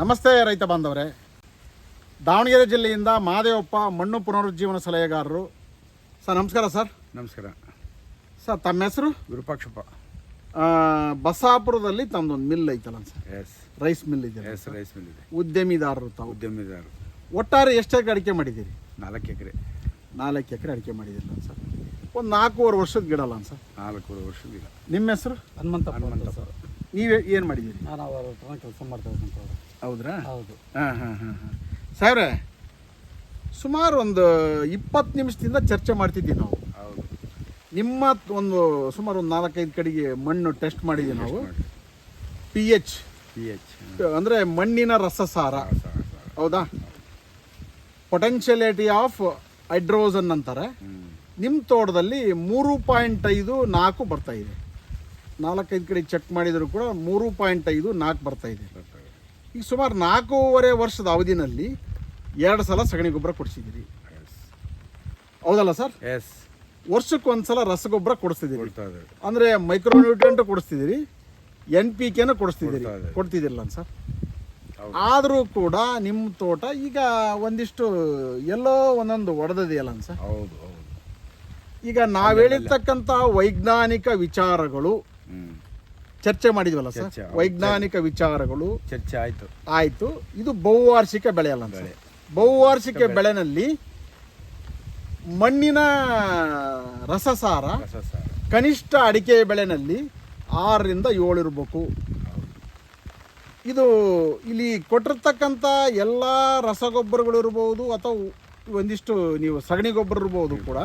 ನಮಸ್ತೆ ರೈತ ಬಾಂಧವರೇ. ದಾವಣಗೆರೆ ಜಿಲ್ಲೆಯಿಂದ ಮಾದೇವಪ್ಪ ಮಣ್ಣು ಪುನರುಜ್ಜೀವನ ಸಲಹೆಗಾರರು. ಸರ್ ನಮಸ್ಕಾರ ಸರ್. ನಮಸ್ಕಾರ. ಸರ್ ತಮ್ಮ ಹೆಸರು? ವಿರೂಪಾಕ್ಷಪ್ಪ ಆ, ಬಸಾಪುರದಲ್ಲಿ ತಮ್ಮದೊಂದು ಮಿಲ್ ಐತಲ್ಲ ಸರ್. ಎಸ್ ರೈಸ್ ಮಿಲ್ ಇದೆ ಎಸ್ ರೈಸ್ ಮಿಲ್ ಇದೆ. ಉದ್ಯಮಿದಾರರು ತಾವು. ಉದ್ಯಮಿದಾರರು. ಒಟ್ಟಾರೆ ಎಷ್ಟು ಎಕರೆ ಅಡಿಕೆ ಮಾಡಿದ್ದೀರಿ? ನಾಲ್ಕು ಎಕರೆ. ನಾಲ್ಕು ಎಕರೆ ಅಡಿಕೆ ಮಾಡಿದಿಲ್ಲ ಸರ್. ಒಂದು ನಾಲ್ಕೂವರೆ ವರ್ಷದ ಗಿಡ ಅಲ್ಲ ಸರ್. ನಾಲ್ಕೂವರೆ ಗಿಡ. ನಿಮ್ಮ ಹೆಸರು? ಹನುಮಂತ ಹನುಮಂತ ಹನುಮಂತಪ್ಪ. ಸರ್. ನೀವೇ ಏನು ಮಾಡಿದ್ದೀರಿ? ನಾನು ಅವರ ಕೆಲಸ ಹೌದ್ರಾ? ಹೌದು. ಹಾಂ ಹಾಂ ಹಾಂ ಹಾಂ. ಸಾವಿರ ಸುಮಾರು ಒಂದು ಇಪ್ಪತ್ತು ನಿಮಿಷದಿಂದ ಚರ್ಚೆ ಮಾಡ್ತಿದ್ದೀವಿ ನಾವು. ಹೌದು. ನಿಮ್ಮ ಒಂದು ಸುಮಾರು ಒಂದು ನಾಲ್ಕೈದು ಕಡೆಗೆ ಮಣ್ಣು ಟೆಸ್ಟ್ ಮಾಡಿದ್ದೀವಿ ನಾವು. P H. ಪಿ ಎಚ್ ಅಂದರೆ ಮಣ್ಣಿನ ರಸಸಾರ. ಹೌದಾ. ಪೊಟೆನ್ಷಿಯಲಿಟಿ ಆಫ್ ಹೈಡ್ರೋಜನ್ ಅಂತಾರೆ. ನಿಮ್ಮ ತೋಟದಲ್ಲಿ ಮೂರು ಪಾಯಿಂಟ್ ಐದು ನಾಲ್ಕು ಬರ್ತಾ ಇದೆ. ನಾಲ್ಕೈದು ಕಡೆ ಚೆಕ್ ಮಾಡಿದರೂ ಕೂಡ ಮೂರು ಪಾಯಿಂಟ್ ಐದು ನಾಲ್ಕು ಬರ್ತಾ ಇದೆ. ಈಗ ಸುಮಾರು ನಾಲ್ಕೂವರೆ ವರ್ಷದ ಅವಧಿನಲ್ಲಿ ಎರಡು ಸಲ ಸಗಣಿ ಗೊಬ್ಬರ ಕೊಡಿಸಿದ್ದೀರಿ. ಹೌದಲ್ಲ ಸರ್? ಎಸ್ ವರ್ಷಕ್ಕೆ ಒಂದ್ಸಲ ರಸಗೊಬ್ಬರ ಕೊಡಿಸ್ತಿದ್ದೀರಿ. ಅಂದರೆ ಮೈಕ್ರೋನ್ಯೂಟ್ರಿಯಂಟ್ ಕೊಡಿಸ್ತಿದ್ದೀರಿ ಎನ್ ಪಿ ಕೆನ ಕೊಡಿಸ್ತಿದ್ದೀರಿ. ಕೊಡ್ತಿದ್ದಿಲ್ಲ ಸರ್? ಆದರೂ ಕೂಡ ನಿಮ್ಮ ತೋಟ ಈಗ ಒಂದಿಷ್ಟು ಎಲ್ಲೋ ಒಂದೊಂದು ಒಡೆದಿದೆಯಲ್ಲ ಸರ್? ಹೌದು ಹೌದು. ಈಗ ನಾವು ಹೇಳಿರ್ತಕ್ಕಂಥ ವೈಜ್ಞಾನಿಕ ವಿಚಾರಗಳು ಚರ್ಚೆ ಮಾಡಿದ್ವಲ್ಲ ಸರ್? ಚರ್ಚೆ, ಹೌದು. ವೈಜ್ಞಾನಿಕ ವಿಚಾರಗಳು. ಚರ್ಚೆ ಆಯಿತು. ಆಯಿತು. ಇದು ಬಹುವಾರ್ಷಿಕ ಬೆಳೆ. ಅಲ್ಲ ಸರ್. ಬಹುವಾರ್ಷಿಕ ಬೆಳೆನಲ್ಲಿ ಮಣ್ಣಿನ ರಸಸಾರ ರಸ ಸಾರ ಕನಿಷ್ಠ ಅಡಿಕೆ ಬೆಳೆನಲ್ಲಿ ಆರರಿಂದ ಏಳು ಇರಬೇಕು. ಇದು ಇಲ್ಲಿ ಕೊಟ್ಟಿರ್ತಕ್ಕಂಥ ಎಲ್ಲ ರಸಗೊಬ್ಬರಗಳು ಇರ್ಬೋದು ಅಥವಾ ಒಂದಿಷ್ಟು ನೀವು ಸಗಣಿ ಗೊಬ್ಬರ ಇರ್ಬೋದು ಕೂಡ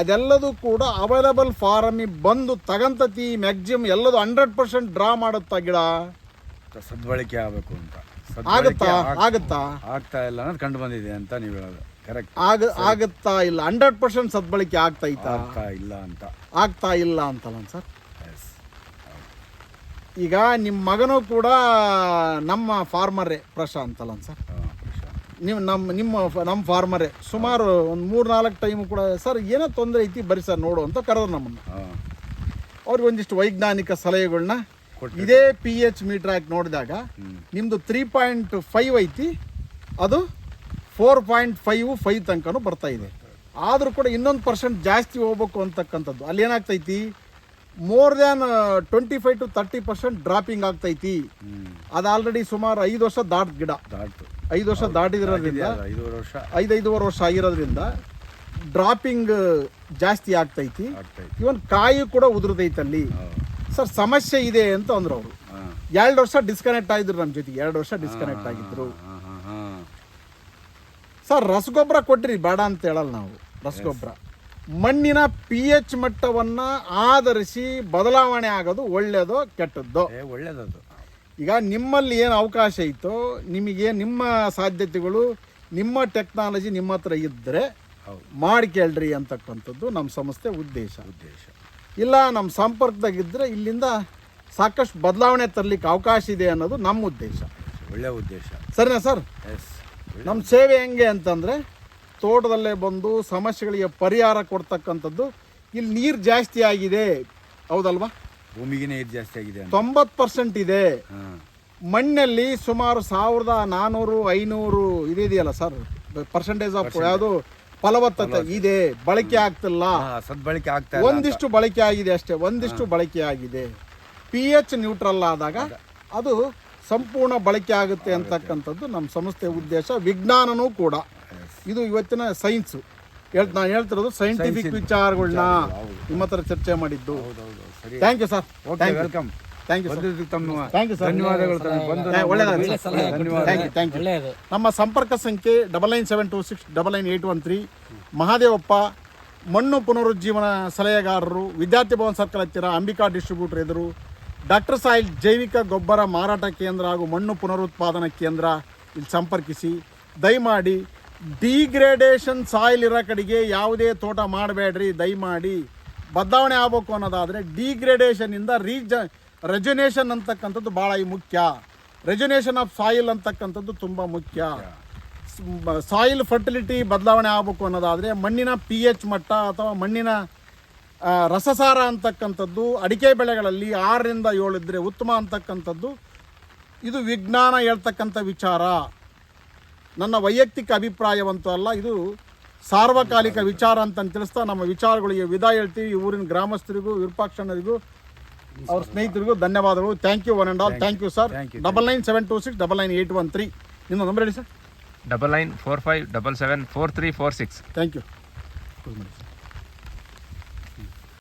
ಅದೆಲ್ಲದೂ ಕೂಡ ಅವೈಲಬಲ್ ಫಾರಮಿಗೆ ಬಂದು ತಗಂತತಿ ಮ್ಯಾಕ್ಸಿಮಮ್ ಎಲ್ಲದು ಹಂಡ್ರೆಡ್ ಪರ್ಸೆಂಟ್ ಡ್ರಾ ಮಾಡುತ್ತಾ ಗಿಡ? ಸದ್ಬಳಕೆ ಆಗಬೇಕು ಅಂತ. ಆಗುತ್ತಾ? ಆಗುತ್ತಾ? ಆಗ್ತಾ ಇಲ್ಲ ಅನ್ನೋದು ಕಂಡು ಬಂದಿದೆ ಅಂತ ನೀವು ಹೇಳೋದು. ಕರೆಕ್ಟ್ ಆಗ ಆಗುತ್ತಾ ಇಲ್ಲ? ಹಂಡ್ರೆಡ್ ಪರ್ಸೆಂಟ್ ಸದ್ಬಳಕೆ ಆಗ್ತಾ ಇತ್ತಾ? ಆಗ್ತಾ ಇಲ್ಲ ಅಂತ. ಆಗ್ತಾ ಇಲ್ಲ ಅಂತಲ್ಲ ಸರ್? ಎಸ್ ಈಗ ನಿಮ್ಮ ಮಗನೂ ಕೂಡ ನಮ್ಮ ಫಾರ್ಮರೇ ಪ್ರಶಾಂತ್ ಅಲ್ಲ ಸರ್. ನೀವು ನಮ್ಮ ನಿಮ್ಮ ಫ- ನಮ್ಮ ಫಾರ್ಮರೇ ಸುಮಾರು ಒಂದು ಮೂರು ನಾಲ್ಕು ಟೈಮು ಕೂಡ ಸರ್ ಏನೋ ತೊಂದರೆ ಐತಿ ಬರೀ ಸರ್ ನೋಡು ಅಂತ ಕರೆದ್ರು ನಮ್ಮನ್ನು. ಅವ್ರಿಗೆ ಒಂದಿಷ್ಟು ವೈಜ್ಞಾನಿಕ ಸಲಹೆಗಳನ್ನ ಕೊಟ್ಟು ಇದೇ ಪಿ ಎಚ್ ಮೀಟರ್ ಹಾಕಿ ನೋಡಿದಾಗ ನಿಮ್ಮದು ತ್ರೀ ಪಾಯಿಂಟ್ ಫೈವ್ ಐತಿ ಅದು ಫೋರ್ ಪಾಯಿಂಟ್ ಫೈವ್ ಫೈವ್ ತನಕನೂ ಬರ್ತಾ ಇದೆ. ಆದರೂ ಕೂಡ ಇನ್ನೊಂದು ಪರ್ಸೆಂಟ್ ಜಾಸ್ತಿ ಹೋಗ್ಬೇಕು ಅಂತಕ್ಕಂಥದ್ದು. ಅಲ್ಲಿ ಏನಾಗ್ತೈತಿ more than twenty five to thirty percent dropping ಆಗ್ತೈತಿ. ಅದು ಆಲ್ರೆಡಿ ಸುಮಾರು ಐದು ವರ್ಷ ದಾಟ್ ಗಿಡ. ದಾಟ್ತು. ಐದು ವರ್ಷ ದಾಟಿದಿರೋದ್ರಿಂದ ಐದು ವರ್ಷ. ಐದೈದೂವರೆ ವರ್ಷ ಆಗಿರೋದ್ರಿಂದ ಡ್ರಾಪಿಂಗ್ ಜಾಸ್ತಿ ಆಗ್ತೈತಿ. ಇವನ್ ಕಾಯಿ ಕೂಡ ಉದುರ್ತೈತಲ್ಲಿ ಅಲ್ಲಿ. ಸರ್ ಸಮಸ್ಯೆ ಇದೆ ಅಂತ ಅಂದ್ರು ಅವರು. ಎರಡು ವರ್ಷ ಡಿಸ್ಕನೆಕ್ಟ್ ಆಗಿದ್ರು ನಮ್ಮ ಜೊತೆಗೆ. ಎರಡು ವರ್ಷ ಡಿಸ್ಕನೆಕ್ಟ್ ಆಗಿದ್ರು. ಸರ್ ರಸಗೊಬ್ಬರ ಕೊಟ್ರಿ ಬೇಡ ಅಂತ ಹೇಳಲ್ಲ ನಾವು. ರಸಗೊಬ್ಬರ. ಮಣ್ಣಿನ ಪಿ ಎಚ್ ಮಟ್ಟವನ್ನ ಆಧರಿಸಿ ಬದಲಾವಣೆ ಆಗೋದು ಒಳ್ಳೇದೋ ಕೆಟ್ಟದ್ದೋ? ಒಳ್ಳೇದದು. ಈಗ ನಿಮ್ಮಲ್ಲಿ ಏನು ಅವಕಾಶ ಇತ್ತೋ ನಿಮಗೆ ನಿಮ್ಮ ಸಾಧ್ಯತೆಗಳು ನಿಮ್ಮ ಟೆಕ್ನಾಲಜಿ ನಿಮ್ಮ ಹತ್ರ ಇದ್ದರೆ ಹೌದು ಮಾಡಿ ಕೇಳ್ರಿ ಅಂತಕ್ಕಂಥದ್ದು ನಮ್ಮ ಸಂಸ್ಥೆ ಉದ್ದೇಶ. ಉದ್ದೇಶ. ಇಲ್ಲ ನಮ್ಮ ಸಂಪರ್ಕದಾಗಿದ್ದರೆ ಇಲ್ಲಿಂದ ಸಾಕಷ್ಟು ಬದಲಾವಣೆ ತರಲಿಕ್ಕೆ ಅವಕಾಶ ಇದೆ ಅನ್ನೋದು ನಮ್ಮ ಉದ್ದೇಶ. ಒಳ್ಳೆ ಉದ್ದೇಶ. ಸರಿನಾ ಸರ್? ಎಸ್ ನಮ್ಮ ಸೇವೆ ಹೆಂಗೆ ಅಂತಂದರೆ ತೋಟದಲ್ಲೇ ಬಂದು ಸಮಸ್ಯೆಗಳಿಗೆ ಪರಿಹಾರ ಕೊಡ್ತಕ್ಕಂಥದ್ದು ಇಲ್ಲಿ ನೀರು ಜಾಸ್ತಿ ಆಗಿದೆ. ಹೌದಲ್ವಾ? ಭೂಮಿಗಿನೇ ಇದು ಜಾಸ್ತಿ ಆಗಿದೆ ತೊಂಬತ್ತು ಪರ್ಸೆಂಟ್ ಇದೆ. ಮಣ್ಣಲ್ಲಿ ಸುಮಾರು ಸಾವಿರದ ನಾನೂರು ಐನೂರು ಇದೆಯಲ್ಲ ಸರ್? ಪರ್ಸೆಂಟೇಜ್ ಆಫ್ ಯಾವುದು ಫಲವತ್ತತೆ ಇದೆ. ಬಳಕೆ ಆಗ್ತಿಲ್ಲ. ಸದ್ಬಳಕೆ ಆಗ್ತಾ ಒಂದಿಷ್ಟು ಬಳಕೆ ಆಗಿದೆ ಅಷ್ಟೇ. ಒಂದಿಷ್ಟು ಬಳಕೆ ಆಗಿದೆ. ಪಿ ಎಚ್ ನ್ಯೂಟ್ರಲ್ ಆದಾಗ ಅದು. ಸಂಪೂರ್ಣ ಬಳಕೆ ಆಗುತ್ತೆ ಅಂತಕ್ಕಂಥದ್ದು ನಮ್ಮ ಸಂಸ್ಥೆ ಉದ್ದೇಶ. ವಿಜ್ಞಾನನೂ ಕೂಡ. ಇದು ಇವತ್ತಿನ ಸೈನ್ಸು ಹೇಳ್ ನಾನು ಹೇಳ್ತಿರೋದು ಸೈಂಟಿಫಿಕ್ ವಿಚಾರಗಳನ್ನ ನಿಮ್ಮ ಹತ್ರ ಚರ್ಚೆ ಮಾಡಿದ್ದು. Thank you sir okay welcome thank you sir ಬಂದಿದ್ದಕ್ಕೆ ತಮ್ಮ ಥ್ಯಾಂಕ್ ಯು ಸರ್ ಧನ್ಯವಾದಗಳು ಥ್ಯಾಂಕ್ ಯು ಥ್ಯಾಂಕ್ ಯು ನಮ್ಮ ಸಂಪರ್ಕ ಸಂಖ್ಯೆ double nine seven two six double nine eight one three Mahadevappa ಮಣ್ಣು ಪುನರುಜ್ಜೀವನ ಸಲಹೆಗಾರರು ವಿದ್ಯಾರ್ಥಿ ಭವನ್ ಸರ್ಕಲ್ ಹತ್ತಿರ ಅಂಬಿಕಾ ಡಿಸ್ಟ್ರಿಬ್ಯೂಟರ್ ಎದುರು ಡಾಕ್ಟರ್ ಸಾಯಿಲ್ ಜೈವಿಕ ಗೊಬ್ಬರ ಮಾರಾಟ ಕೇಂದ್ರ ಹಾಗೂ ಮಣ್ಣು ಪುನರುತ್ಪಾದನಾ ಕೇಂದ್ರ ಇಲ್ಲಿ ಸಂಪರ್ಕಿಸಿ. ದಯಮಾಡಿ ಡಿಗ್ರೇಡೇಷನ್ ಸಾಯಿಲ್ ಇರೋ ಕಡೆಗೆ ಯಾವುದೇ ತೋಟ ಮಾಡಬೇಡ್ರಿ ದಯಮಾಡಿ. ಬದಲಾವಣೆ ಆಗಬೇಕು ಅನ್ನೋದಾದರೆ ಡಿಗ್ರೇಡೇಷನಿಂದ ರೀಜ ರೆಜುನೇಷನ್ ಅಂತಕ್ಕಂಥದ್ದು ಭಾಳ ಮುಖ್ಯ. ರೆಜುನೇಷನ್ ಆಫ್ ಸಾಯಿಲ್ ಅಂತಕ್ಕಂಥದ್ದು ತುಂಬ ಮುಖ್ಯ. ಸಾಯಿಲ್ ಫರ್ಟಿಲಿಟಿ ಬದಲಾವಣೆ ಆಗಬೇಕು ಅನ್ನೋದಾದರೆ ಮಣ್ಣಿನ ಪಿ ಎಚ್ ಮಟ್ಟ ಅಥವಾ ಮಣ್ಣಿನ ರಸಸಾರ ಅಂತಕ್ಕಂಥದ್ದು ಅಡಿಕೆ ಬೆಳೆಗಳಲ್ಲಿ ಆರರಿಂದ ಏಳು ಇದ್ದರೆ ಉತ್ತಮ ಅಂತಕ್ಕಂಥದ್ದು ಇದು ವಿಜ್ಞಾನ ಹೇಳ್ತಕ್ಕಂಥ ವಿಚಾರ. ನನ್ನ ವೈಯಕ್ತಿಕ ಅಭಿಪ್ರಾಯವಂತೂ ಅಲ್ಲ, ಇದು ಸಾರ್ವಕಾಲಿಕ ವಿಚಾರ ಅಂತ ತಿಳಿಸ್ತಾ ನಮ್ಮ ವಿಚಾರಗಳಿಗೆ ವಿದಾಯ ಹೇಳ್ತೀವಿ. ಈ ಊರಿನ ಗ್ರಾಮಸ್ಥರಿಗೂ ವಿರೂಪಾಕ್ಷಣ್ಣರಿಗೂ ಅವ್ರ ಸ್ನೇಹಿತರಿಗೂ ಧನ್ಯವಾದಗಳು. Thank you one and all thank you sir. Double nine seven two six double nine eight one three ನಿಮ್ಮ ನಂಬರ್ ಹೇಳಿ sir double nine four five double seven four three four six thank you